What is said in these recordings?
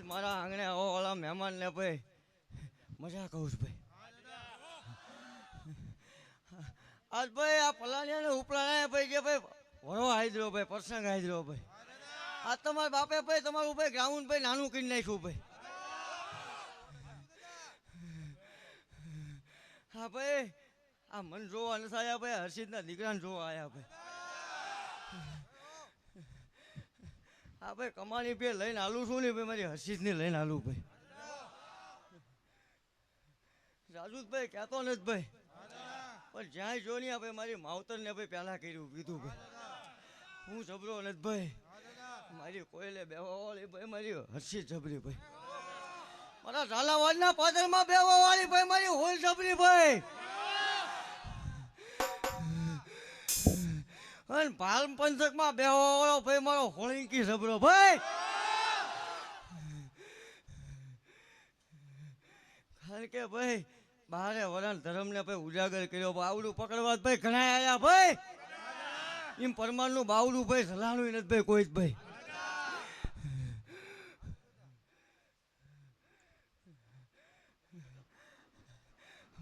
આજ મારા આંગણે આવો ઓલા મહેમાનને ભાઈ. મજા કહું છું ભાઈ. આજ ભાઈ આ પલાણિયા ને ઉપલાણા ભાઈ કે ભાઈ વડો હાજરો ભાઈ, પ્રસંગ હાજરો ભાઈ. આ તમારા બાપે ભાઈ, તમારું ભાઈ ગ્રાઉન્ડ ભાઈ નાનું કરી નાખ્યું ભાઈ. હા ભાઈ, આ મન જોવા નથી આવ્યા ભાઈ, હર્ષિતના દીકરાને જોવા આવ્યા ભાઈ. હા ભાઈ, કમાણી પે લઈને આલું છું ને ભાઈ, મારી હર્ષિતને લઈને આલું ભાઈ. રાજુભાઈ કહેતો નથી ભાઈ. પણ જ્યાં જો નહીં ભાઈ, મારી માવતરને ભાઈ પહેલાં કર્યું, કીધું ભાઈ. હું જબરો નથી ભાઈ. મારી કોયલે બેવાવાળી ભાઈ, મારી હર્ષિત જબરી ભાઈ. મારા ઝાલાવાડના પાદરમાં બેવાવાળી ભાઈ, મારી હોલ જબરી ભાઈ. અને પાલમ પંથકમાં વાળો ભાઈ, મારો હોળીકી સબરો ભાઈ. કારણ કે ભાઈ, બારે વરણ ધર્મને ભાઈ ઉજાગર કર્યો, બાવડું પકડવા ભાઈ ઘણા આવ્યા ભાઈ. એમ પરમારનું બાવડું ભાઈ સલાણું નથી ભાઈ કોઈ જ ભાઈ.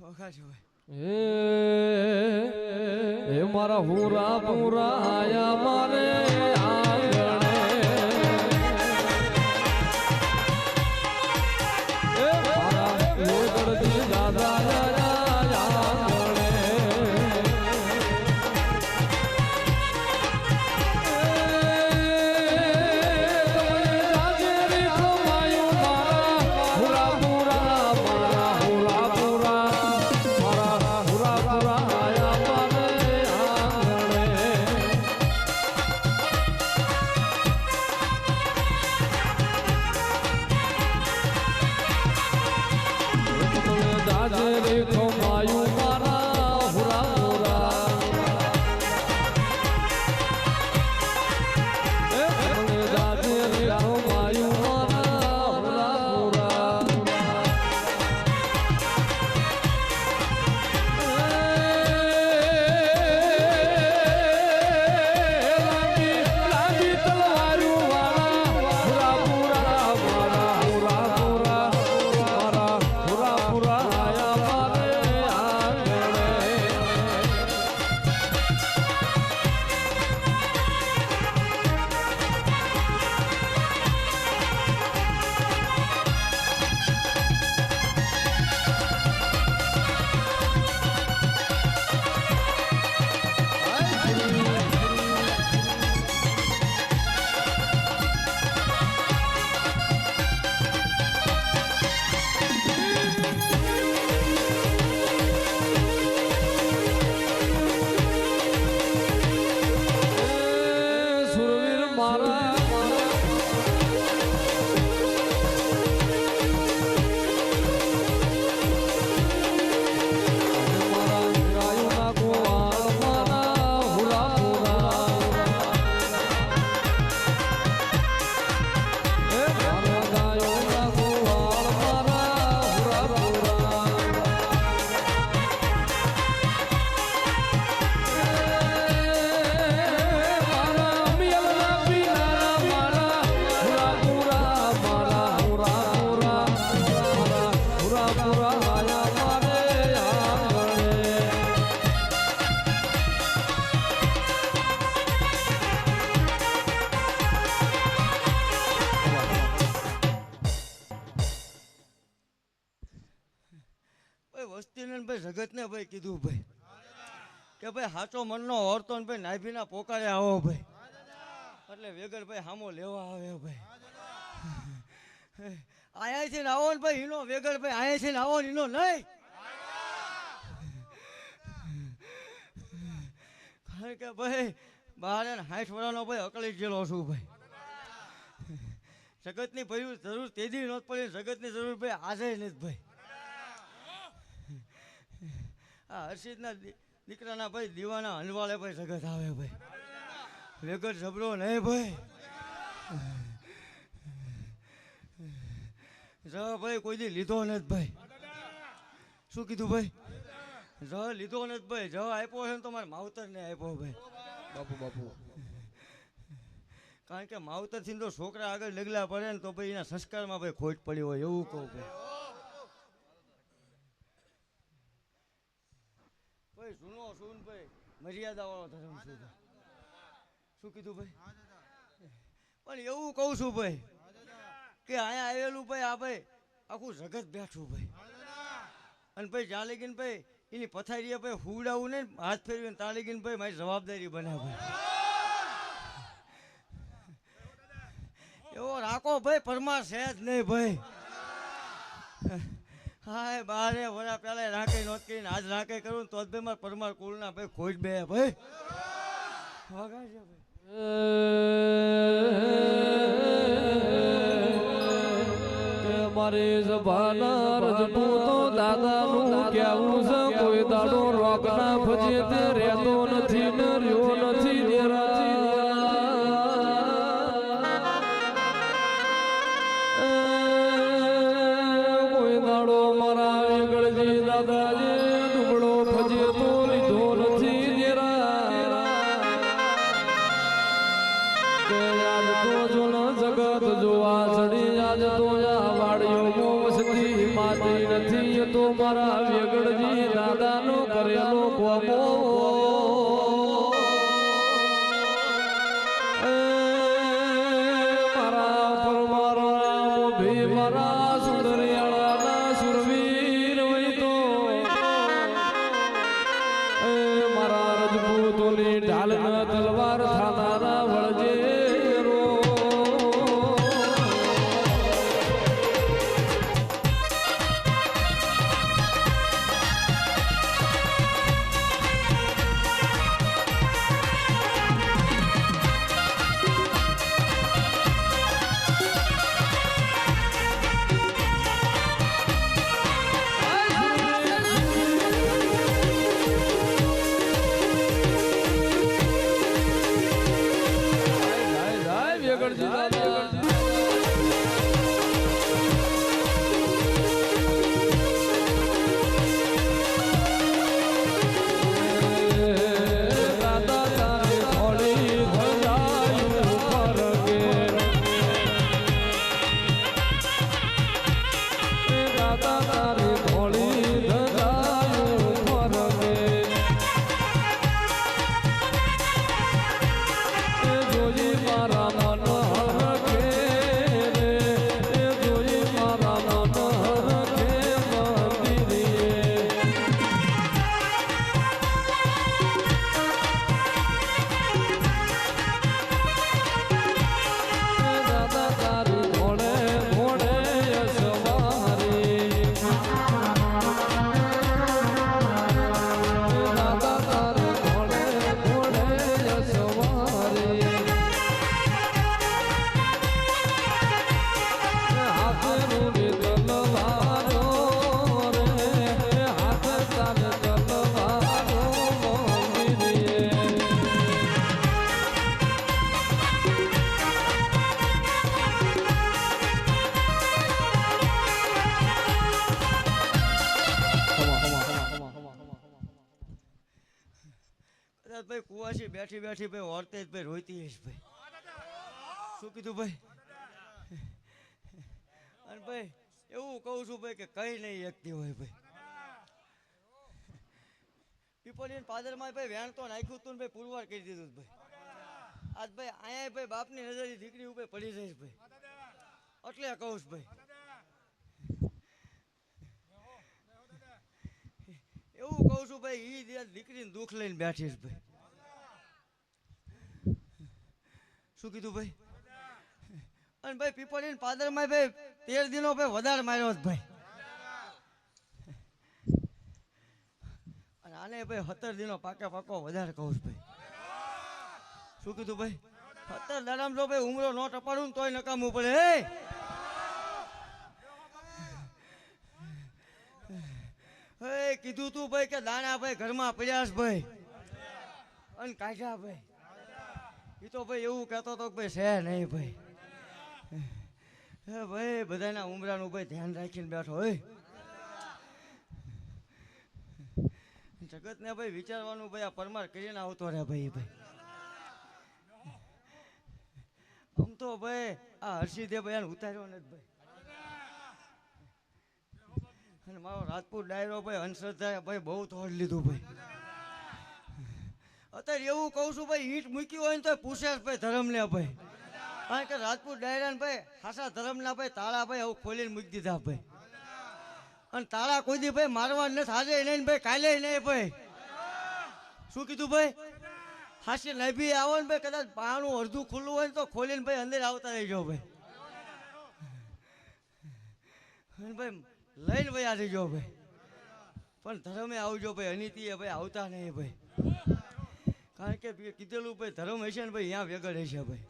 વખાજો ભાઈ. એ હું રા હુરા પૂરા મારે. સાચો મનનો હોરતો ભાઈ, નાભીના પોકારે આવો ભાઈ. એટલે વેગર ભાઈ હામો લેવા આવે ભાઈ. અહીંયાથી ને આવો ને ભાઈ, ઈનો વેગર ભાઈ અહીંયાથી ને આવો ને હીનો નહીં. કારણ કે ભાઈ, બાર હાઠ વર્ષનો ભાઈ અકળી ગયેલો છું ભાઈ. જગતની ભર્યું જરૂર તેજી નહોત પડી, જગતની જરૂર ભાઈ આજે નથી ભાઈ. આ હર્ષિતના દી- દીકરાના ભાઈ દીવાના હલવાલે ભાઈ જગત આવે ભાઈ. વેગર જબરો નહીં ભાઈ. જ ભાઈ કોઈ દી લીધો નથી ભાઈ. શું કીધું ભાઈ? જ લીધો નથી ભાઈ. જ આપ્યો છે ને તો મારે માવતરને આપ્યો ભાઈ. બાપુ બાપુ. કારણ કે માવતરથી તો છોકરા આગળ ડગલા પડે ને તો ભાઈ એના સંસ્કારમાં ભાઈ ખોટ પડી હોય એવું કહું ભાઈ. સુનો સુન ભાઈ મર્યાદાવાળો ધર્મ ભાઈ શું કીધું ભાઈ? પણ એવું કહું છું ભાઈ, કે અહીંયા આવેલું ભાઈ આ ભાઈ આખું જગત બેઠું ભાઈ. અને ભાઈ જાલેગીન લગીને ભાઈ, એની પથારીએ ભાઈ હુડાવું ને હાથ ફેરવીને તાલેગીન લગીને ભાઈ મારી જવાબદારી બને ભાઈ. એવો રાખો ભાઈ પરમાર છે જ નહીં ભાઈ. હાય, બારે વરા પેલા રાખે નોત આજ રાખે કરું તો જ મારા પરમાર કુળના ભાઈ ખોજ બે, ભાઈ. વગાડજો ભાઈ. મારી જબાના રજપૂતો દાદાનું કેવું છે કોઈ દાડો રોકના ભજે તે રહેતો ને નથી તો મારા વેગડજી દાદાનો કરેલો કોમો. બેઠી ભાઈ ઓરતે જ ભાઈ, રોઈતી ભાઈ. શું કીધું ભાઈ? અને ભાઈ, એવું કહું છું ભાઈ કે કઈ નહીં એકતી હોય ભાઈ. પીપોલીન પાદરમાં ભાઈ વેણ તો નાખ્યું તું ભાઈ, પુરવાર કરી દીધું ભાઈ. આજ ભાઈ અહીંયા ભાઈ, બાપની નજર દીકરી ઉપર પડી જઈશ ભાઈ. એટલે કહું છું ભાઈ. એવું કહું છું ભાઈ એ દીકરીને દુઃખ લઈને બેઠીશ ભાઈ. શું કીધું ભાઈ? અને ભાઈ પીપળીને પાદરમાં ભાઈ તેર દિનો ભાઈ વધારે માર્યો ભાઈ. અને આને ભાઈ સત્તર દિનો પાકે પાકો વધારે કહું છું ભાઈ. શું કીધું ભાઈ? સત્તર દાડામાં જો ભાઈ ઉમરો નો ટપાડું તોય નકામવું પડે, હે? કીધું તું ભાઈ કે દાણા ભાઈ ઘરમાં પડ્યા ભાઈ. અને કાઢ્યા ભાઈ. એ તો ભાઈ એવું કહેતો તો કે ભાઈ છે નહીં ભાઈ. ભાઈ, બધાના ઉમરાનું ભાઈ ધ્યાન રાખીને બેઠો હોય જગતને ભાઈ વિચારવાનું ભાઈ આ પરમાર કરીને આવતો રહે ભાઈ ભાઈ. આમ તો ભાઈ આ હર્ષિદે ભાઈ એને ઉતાર્યો નથી ભાઈ. અને મારો રાજપૂત ડાયરો ભાઈ અંધશ્રદ્ધા ભાઈ બહુ તોડ લીધું ભાઈ. અત્યારે એવું કહું છું, ભાઈ, ઈંટ મૂકી હોય ને તો પૂછે ભાઈ ધર્મને ભાઈ. કારણ કે રાજપૂત ડાયરાને ભાઈ ખાસા ધર્મના ભાઈ, તાળા ભાઈ આવું ખોલીને મૂકી દીધા ભાઈ. અને તાળા કોઈ દી ભાઈ મારવા નથી આજે નહીં ભાઈ, કાલે નહીં ભાઈ. શું કીધું ભાઈ? હાસ્ય નભી આવો ને ભાઈ, કદાચ પાણું અડધું ખુલ્લું હોય ને તો ખોલીને ભાઈ અંદર આવતા રહેજો ભાઈ. ભાઈ, લઈને ભાઈ આ જજો ભાઈ. પણ ધર્મે આવજો ભાઈ અનિતિ ભાઈ આવતા નહીં ભાઈ. કારણ કે કીધેલું ભાઈ ધર્મ હશે ને ભાઈ અહીંયા વેગળ હશે ભાઈ.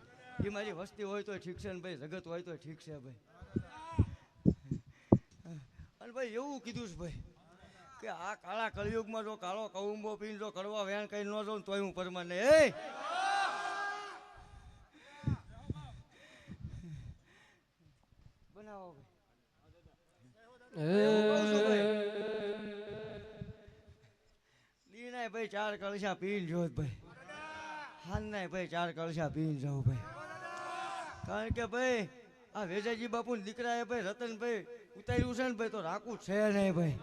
એ મારી વસ્તી હોય તો ઠીક છે ને ભાઈ જગત હોય તો ઠીક છે ભાઈ. અને ભાઈ એવું કીધું છે ભાઈ કે આ કાળા કળિયુગમાં જો કાળો કઉંબો પીને જો કરવા વેણ કઈ ન જાઉં તોય હું પરમાને. એ! બનાવો ભાઈ દીનાય ભાઈ ચાર કળશા પીન જોત ભાઈ. હાલનાય ભાઈ ચાર કળશા પીન જાઉં ભાઈ. કારણ કે ભાઈ, આ વેજાજી બાપુ દીકરા એ ભાઈ રતનભાઈ ઉતાર્યું છે ને ભાઈ, તો રાખવું છે નહીં ભાઈ.